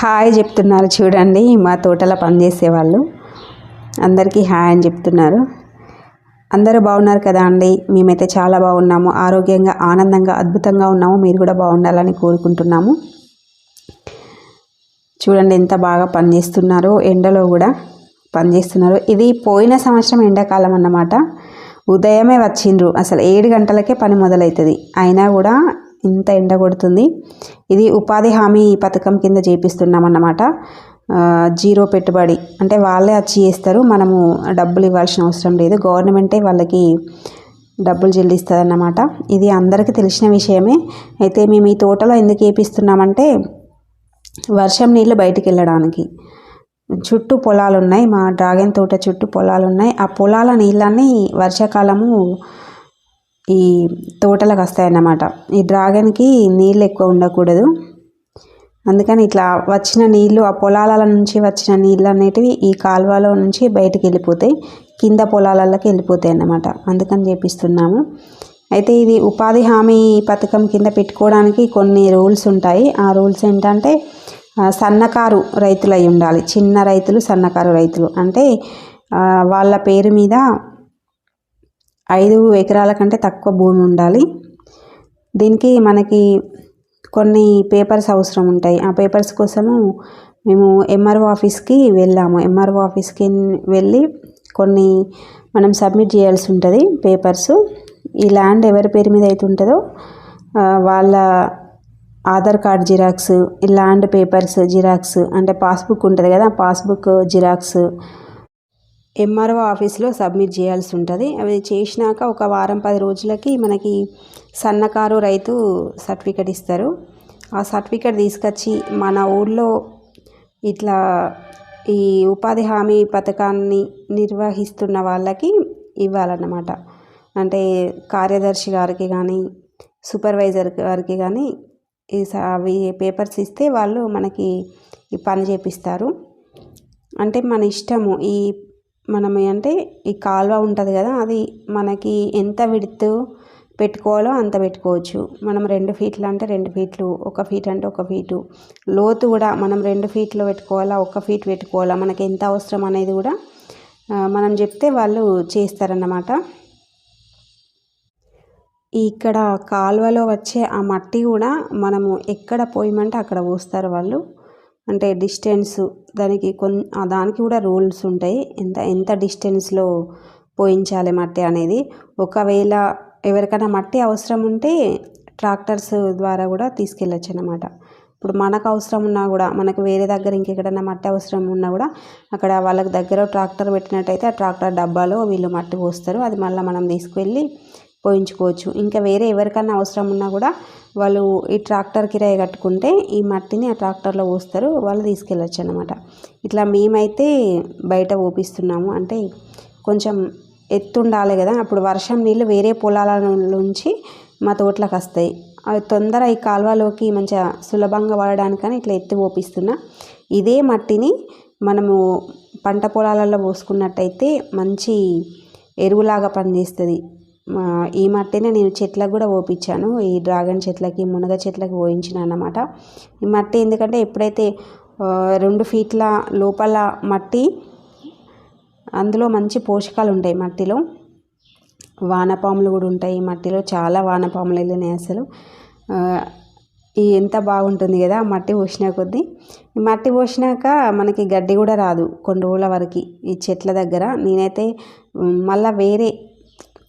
Hi చెప్తున్నారు చూడండి మా తోటలో పనిచేసే వాళ్ళు అందరికీ హాయ్ అని చెప్తున్నారు. అందరూ బాగున్నారు కదా అండి? మేమైతే చాలా బాగున్నాము. ఆరోగ్యంగా ఆనందంగా అద్భుతంగా ఉన్నాము. మీరు కూడా బాగుండాలని కోరుకుంటున్నాము. చూడండి ఎంత బాగా పనిచేస్తున్నారో ఎండలో కూడా పనిచేస్తున్నారు. ఇది పోయిన సంవత్సరం ఎండాకాలం అన్నమాట. ఉదయమే వచ్చిండ్రు. అసలు ఏడు గంటలకే పని మొదలవుతుంది అయినా కూడా ఇంత ఎండ కొడుతుంది. ఇది ఉపాధి హామీ పథకం కింద చేపిస్తున్నాం అన్నమాట జీరో పెట్టుబడి. అంటే వాళ్ళే వచ్చి చేస్తారు. మనము డబ్బులు ఇవ్వాల్సిన అవసరం లేదు. గవర్నమెంటే వాళ్ళకి డబ్బులు చెల్లిస్తుంది అన్నమాట ఇది అందరికీ తెలిసిన విషయమే. అయితే మేము ఈ తోటలో ఎందుకు వేపిస్తున్నామంటే వర్షం నీళ్ళు బయటికి వెళ్ళడానికి. చుట్టూ పొలాలు ఉన్నాయి మా డ్రాగన్ తోట చుట్టూ పొలాలు ఉన్నాయి ఆ పొలాల నీళ్ళని వర్షాకాలము ఈ తోటలకు వస్తాయన్నమాట. ఈ డ్రాగన్కి నీళ్ళు ఎక్కువ ఉండకూడదు. అందుకని ఇట్లా వచ్చిన నీళ్ళు ఆ పొలాల నుంచి వచ్చిన నీళ్ళు అనేటివి ఈ కాలువలో నుంచి బయటికి వెళ్ళిపోతాయి. కింద పొలాలలోకి వెళ్ళిపోతాయి అన్నమాట. అందుకని చేపిస్తున్నాము అయితే ఇది ఉపాధి హామీ పథకం కింద పెట్టుకోవడానికి కొన్ని రూల్స్ ఉంటాయి. ఆ రూల్స్ ఏంటంటే సన్నకారు రైతులు అయి ఉండాలి. చిన్న రైతులు సన్నకారు రైతులు. అంటే వాళ్ళ పేరు మీద ఐదు ఎకరాల కంటే తక్కువ భూమి ఉండాలి. దీనికి మనకి కొన్ని పేపర్స్ అవసరం ఉంటాయి. ఆ పేపర్స్ కోసము మేము ఎంఆర్ఓ ఆఫీస్కి వెళ్ళాము. ఎంఆర్ఓ ఆఫీస్కి వెళ్ళి కొన్ని మనం సబ్మిట్ చేయాల్సి ఉంటుంది పేపర్స్. ఈ ల్యాండ్ ఎవరి పేరు మీద అయితే ఉంటుందో వాళ్ళ ఆధార్ కార్డ్ జిరాక్స్ ఈ ల్యాండ్ పేపర్స్ జిరాక్స్ అంటే పాస్బుక్ ఉంటుంది కదా పాస్బుక్ జిరాక్స్ ఎంఆర్ఓ ఆఫీస్లో సబ్మిట్ చేయాల్సి ఉంటుంది అవి చేసినాక ఒక వారం పది రోజులకి మనకి సన్నకారు రైతు సర్టిఫికెట్ ఇస్తారు. ఆ సర్టిఫికెట్ తీసుకొచ్చి మన ఊళ్ళో ఇట్లా ఈ ఉపాధి హామీ పథకాన్ని నిర్వహిస్తున్న వాళ్ళకి ఇవ్వాలన్నమాట. అంటే కార్యదర్శి గారికి కానీ సూపర్వైజర్ గారికి కానీ ఈ స- అవి పేపర్స్ ఇస్తే వాళ్ళు మనకి ఈ పని చేపిస్తారు. అంటే మన ఇష్టము ఈ మనం అంటే ఈ కాలువ ఉంటుంది కదా అది మనకి ఎంత విడుతు పెట్టుకోవాలో అంత పెట్టుకోవచ్చు. మనం రెండు ఫీట్లు అంటే రెండు ఫీట్లు ఒక ఫీట్ అంటే ఒక ఫీటు. లోతు కూడా మనం రెండు ఫీట్లో పెట్టుకోవాలా ఒక ఫీట్ పెట్టుకోవాలా? మనకి ఎంత అవసరం అనేది కూడా మనం చెప్తే వాళ్ళు చేస్తారన్నమాట. ఇక్కడ కాలువలో వచ్చే ఆ మట్టి కూడా మనము ఎక్కడ పోయమంటే అక్కడ పోస్తారు వాళ్ళు. అంటే డిస్టెన్స్ దానికి కొన్ దానికి కూడా రూల్స్ ఉంటాయి. ఎంత ఎంత డిస్టెన్స్లో పోయించాలి మట్టి అనేది. ఒకవేళ ఎవరికైనా మట్టి అవసరం ఉంటే ట్రాక్టర్స్ ద్వారా కూడా తీసుకెళ్ళచ్చు అనమాట ఇప్పుడు మనకు అవసరం ఉన్నా కూడా మనకు వేరే దగ్గర ఇంకెక్కడైనా మట్టి అవసరం ఉన్నా కూడా అక్కడ వాళ్ళకి దగ్గర ట్రాక్టర్ పెట్టినట్టయితే ఆ ట్రాక్టర్ డబ్బాలో వీళ్ళు మట్టి పోస్తారు. అది మళ్ళీ మనం తీసుకువెళ్ళి పోయించుకోవచ్చు. ఇంకా వేరే ఎవరికైనా అవసరం ఉన్నా కూడా వాళ్ళు ఈ ట్రాక్టర్ కిరాయి కట్టుకుంటే ఈ మట్టిని ఆ ట్రాక్టర్లో పోస్తారు వాళ్ళు తీసుకెళ్ళచ్చు అనమాట ఇట్లా మేమైతే బయట పోపిస్తున్నాము. అంటే కొంచెం ఎత్తు ఉండాలి కదా అప్పుడు వర్షం నీళ్ళు వేరే పొలాల నుంచి మా తోటలకు వస్తాయి. అవి తొందర ఈ కాలువలోకి మంచిగా సులభంగా వాడడానికని ఇట్లా ఎత్తి ఓపిస్తున్నా ఇదే మట్టిని మనము పంట పొలాలలో పోసుకున్నట్టయితే మంచి ఎరువులాగా పనిచేస్తుంది. ఈ మట్టినే నేను చెట్లకు కూడా పోపించాను ఈ డ్రాగన్ చెట్లకి మునగ చెట్లకి పోయించిన అన్నమాట. ఈ మట్టి ఎందుకంటే ఎప్పుడైతే రెండు ఫీట్ల లోపల మట్టి అందులో మంచి పోషకాలు ఉంటాయి మట్టిలో. వానపాములు కూడా ఉంటాయి ఈ మట్టిలో. చాలా వానపాములు వెళ్ళినాయి అసలు. ఈ ఎంత బాగుంటుంది కదా ఆ మట్టి పోసిన కొద్దీ. ఈ మట్టి పోసినాక మనకి గడ్డి కూడా రాదు కొన్ని రోజుల వరకు ఈ చెట్ల దగ్గర. నేనైతే మళ్ళీ వేరే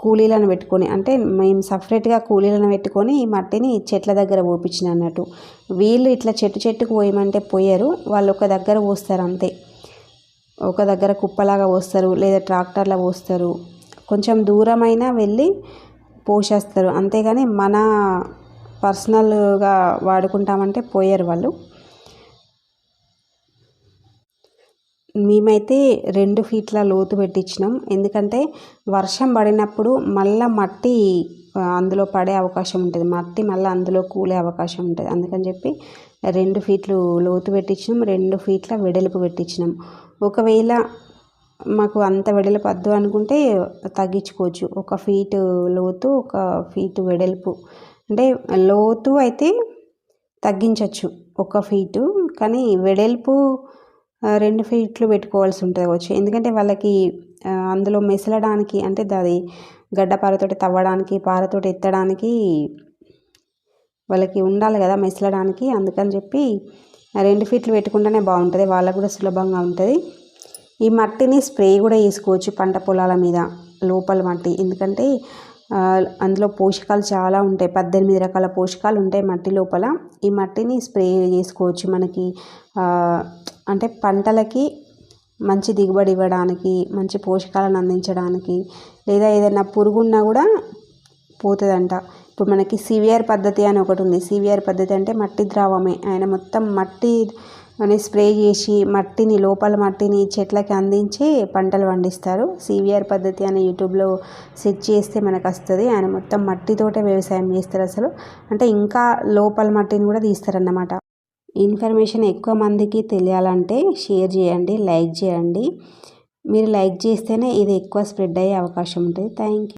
కూలీలను పెట్టుకొని అంటే మేము సపరేట్గా కూలీలను పెట్టుకొని ఈ మట్టిని చెట్ల దగ్గర పోపించిన అన్నట్టు. వీళ్ళు ఇట్లా చెట్టు చెట్టుకు పోయమంటే పోయారు వాళ్ళు ఒక దగ్గర పోస్తారు అంతే. ఒక దగ్గర కుప్పలాగా పోస్తారు లేదా ట్రాక్టర్లో పోస్తారు. కొంచెం దూరమైనా వెళ్ళి పోసేస్తారు అంతేగాని మన పర్సనల్గా వాడుకుంటామంటే పోయారు వాళ్ళు. మేమైతే రెండు ఫీట్ల లోతు పెట్టించినాం. ఎందుకంటే వర్షం పడినప్పుడు మళ్ళా మట్టి అందులో పడే అవకాశం ఉంటుంది. మట్టి మళ్ళీ అందులో కూలే అవకాశం ఉంటుంది. అందుకని చెప్పి రెండు ఫీట్లు లోతు పెట్టించినాం. రెండు ఫీట్ల వెడల్పు పెట్టించినాం. ఒకవేళ మాకు అంత వెడల్పు వద్దు అనుకుంటే తగ్గించుకోవచ్చు. ఒక ఫీటు లోతు ఒక ఫీటు వెడల్పు. అంటే లోతు అయితే తగ్గించవచ్చు ఒక ఫీటు. కానీ వెడల్పు రెండు ఫీట్లు పెట్టుకోవాల్సి ఉంటుంది కావచ్చు. ఎందుకంటే వాళ్ళకి అందులో మెసలడానికి అంటే అది గడ్డ పారతోటి తవ్వడానికి పారతోటి ఎత్తడానికి వాళ్ళకి ఉండాలి కదా మెసలడానికి. అందుకని చెప్పి రెండు ఫీట్లు పెట్టుకుంటేనే బాగుంటుంది. వాళ్ళకు కూడా సులభంగా ఉంటుంది. ఈ మట్టిని స్ప్రే కూడా చేసుకోవచ్చు పంట పొలాల మీద లోపల మట్టి. ఎందుకంటే అందులో పోషకాలు చాలా ఉంటాయి. పద్దెనిమిది రకాల పోషకాలు ఉంటాయి మట్టి లోపల. ఈ మట్టిని స్ప్రే చేసుకోవచ్చు మనకి. అంటే పంటలకి మంచి దిగుబడి ఇవ్వడానికి మంచి పోషకాలను అందించడానికి లేదా ఏదైనా పురుగు ఉన్నా కూడా పోతుందంట. ఇప్పుడు మనకి సివిఆర్ పద్ధతి అని ఒకటి ఉంది. సివిఆర్ పద్ధతి అంటే మట్టి ద్రావమే. ఆయన మొత్తం మట్టి అని స్ప్రే చేసి మట్టిని లోపల మట్టిని చెట్లకి అందించి పంటలు పండిస్తారు. సివిఆర్ పద్ధతి అని యూట్యూబ్లో సెర్చ్ చేస్తే మనకు వస్తుంది. ఆయన మొత్తం మట్టితోటే వ్యవసాయం చేస్తారు అసలు. అంటే ఇంకా లోపల మట్టిని కూడా తీస్తారన్నమాట. ఇన్ఫర్మేషన్ ఎక్కువ మందికి తెలియాలంటే షేర్ చేయండి లైక్ చేయండి. మీరు లైక్ చేస్తేనే ఇది ఎక్కువ స్ప్రెడ్ అయ్యే అవకాశం ఉంటుంది. Thank you.